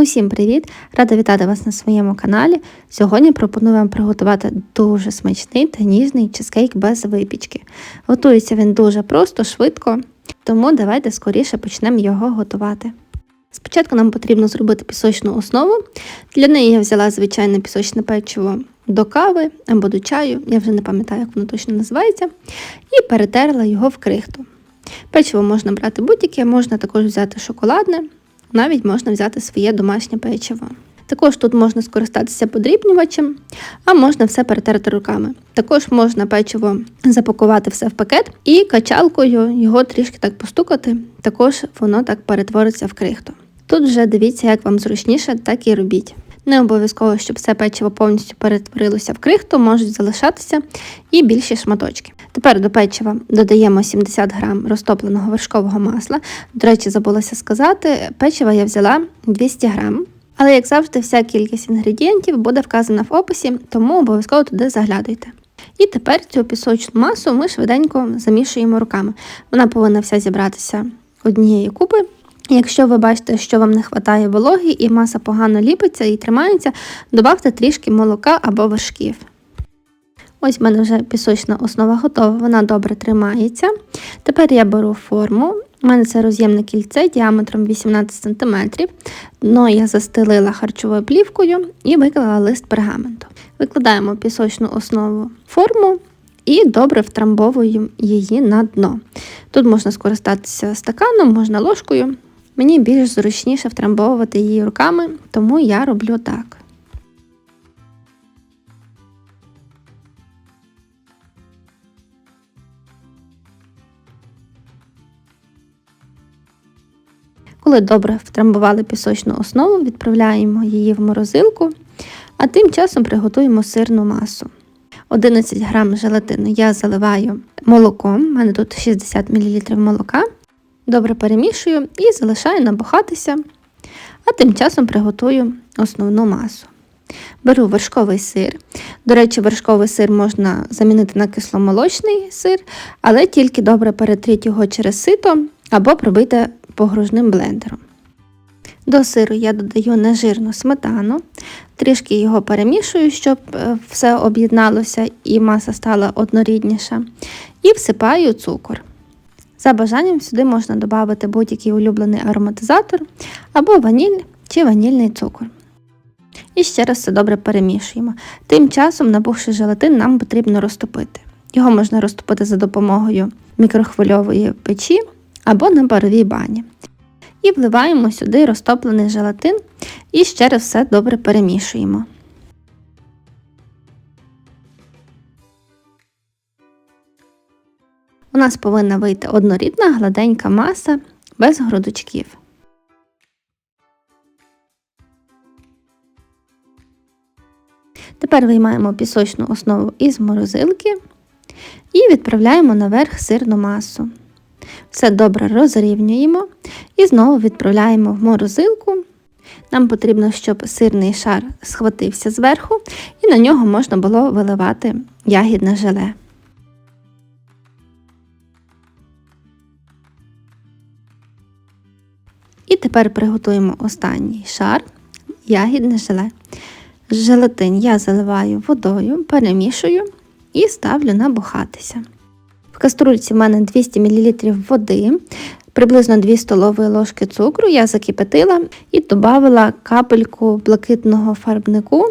Усім привіт! Рада вітати вас на своєму каналі. Сьогодні пропоную вам приготувати дуже смачний та ніжний чизкейк без випічки. Готується він дуже просто, швидко, тому давайте скоріше почнемо його готувати. Спочатку нам потрібно зробити пісочну основу. Для неї я взяла звичайне пісочне печиво до кави або до чаю, я вже не пам'ятаю, як воно точно називається, і перетерла його в крихту. Печиво можна брати будь-яке, можна також взяти шоколадне. Навіть можна взяти своє домашнє печиво. Також тут можна скористатися подрібнювачем, а можна все перетерти руками. Також можна печиво запакувати все в пакет і качалкою його трішки так постукати, також воно так перетвориться в крихту. Тут вже дивіться, як вам зручніше, так і робіть. Не обов'язково, щоб все печиво повністю перетворилося в крихту, можуть залишатися і більші шматочки. Тепер до печива додаємо 70 г розтопленого вершкового масла. До речі, забулася сказати, печива я взяла 200 г. Але, як завжди, вся кількість інгредієнтів буде вказана в описі, тому обов'язково туди заглядуйте. І тепер цю пісочну масу ми швиденько замішуємо руками. Вона повинна вся зібратися однієї купи. Якщо ви бачите, що вам не вистачає вологи і маса погано ліпиться і тримається, додавте трішки молока або вершків. Ось в мене вже пісочна основа готова, вона добре тримається. Тепер я беру форму. У мене це роз'ємне кільце діаметром 18 см. Дно я застелила харчовою плівкою і виклала лист пергаменту. Викладаємо пісочну основу форму і добре втрамбовуємо її на дно. Тут можна скористатися стаканом, можна ложкою. Мені більш зручніше втрамбовувати її руками, тому я роблю так. Коли добре втрамбували пісочну основу, відправляємо її в морозилку, а тим часом приготуємо сирну масу. 11 г желатину я заливаю молоком, у мене тут 60 мл молока. Добре перемішую і залишаю набухатися, а тим часом приготую основну масу. Беру вершковий сир. До речі, вершковий сир можна замінити на кисломолочний сир, але тільки добре перетріть його через сито або пробити погружним блендером. До сиру я додаю нежирну сметану, трішки його перемішую, щоб е, все об'єдналося і маса стала однорідніша, і всипаю цукор. За бажанням сюди можна додати будь-який улюблений ароматизатор або ваніль чи ванільний цукор. І ще раз все добре перемішуємо. Тим часом набухший желатин нам потрібно розтопити. Його можна розтопити за допомогою мікрохвильової печі або на паровій бані. І вливаємо сюди розтоплений желатин і ще раз все добре перемішуємо. У нас повинна вийти однорідна гладенька маса без грудочків. Тепер виймаємо пісочну основу із морозилки і відправляємо наверх сирну масу. Все добре розрівнюємо і знову відправляємо в морозилку. Нам потрібно, щоб сирний шар схватився зверху, і на нього можна було виливати ягідне желе. І тепер приготуємо останній шар ягідне желе. Желатин я заливаю водою, перемішую і ставлю набухатися. Каструльці в мене 200 мл води, приблизно 2 столові ложки цукру я закипятила і додала капельку блакитного фарбнику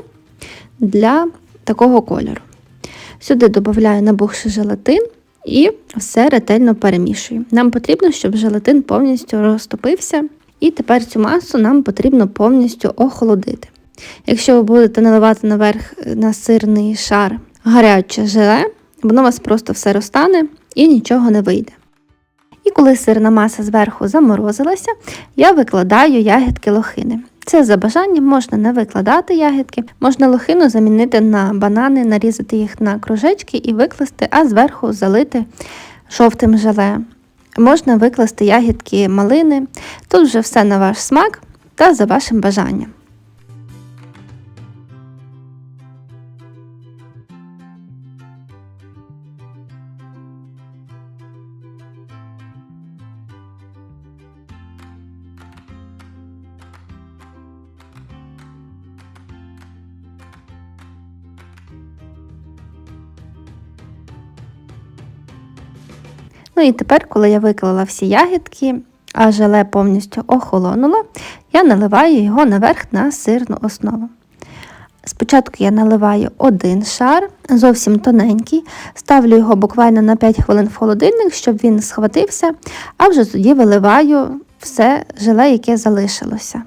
для такого кольору. Сюди додаю набухший желатин і все ретельно перемішую. Нам потрібно, щоб желатин повністю розтопився. І тепер цю масу нам потрібно повністю охолодити. Якщо ви будете наливати наверх на сирний шар гаряче желе, воно у вас просто все розтане і нічого не вийде. І коли сирна маса зверху заморозилася, я викладаю ягідки лохини. Це за бажанням можна не викладати ягідки, можна лохину замінити на банани, нарізати їх на кружечки і викласти, а зверху залити жовтим желе. Можна викласти ягідки малини. Тут вже все на ваш смак та за вашим бажанням. Ну і тепер, коли я виклала всі ягідки, а желе повністю охолонуло, я наливаю його наверх на сирну основу. Спочатку я наливаю один шар, зовсім тоненький, ставлю його буквально на 5 хвилин в холодильник, щоб він схватився, а вже тоді виливаю все желе, яке залишилося.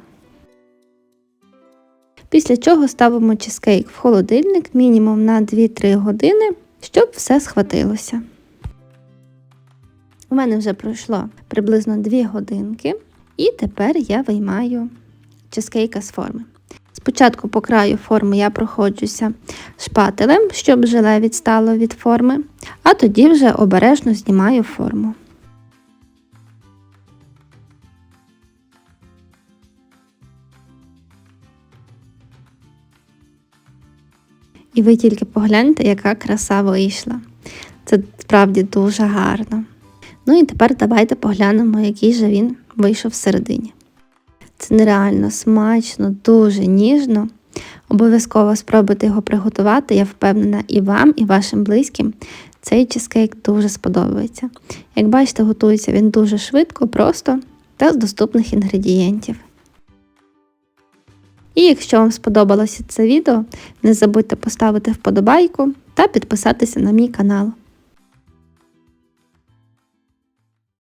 Після чого ставимо чизкейк в холодильник мінімум на 2-3 години, щоб все схватилося. У мене вже пройшло приблизно 2 годинки, і тепер я виймаю чизкейка з форми. Спочатку по краю форми я проходжуся шпателем, щоб желе відстало від форми, а тоді вже обережно знімаю форму. І ви тільки погляньте, яка краса вийшла. Це справді дуже гарно. Ну і тепер давайте поглянемо, який же він вийшов всередині. Це нереально смачно, дуже ніжно. Обов'язково спробуйте його приготувати, я впевнена, і вам, і вашим близьким цей чизкейк дуже сподобається. Як бачите, готується він дуже швидко, просто та з доступних інгредієнтів. І якщо вам сподобалося це відео, не забудьте поставити вподобайку та підписатися на мій канал.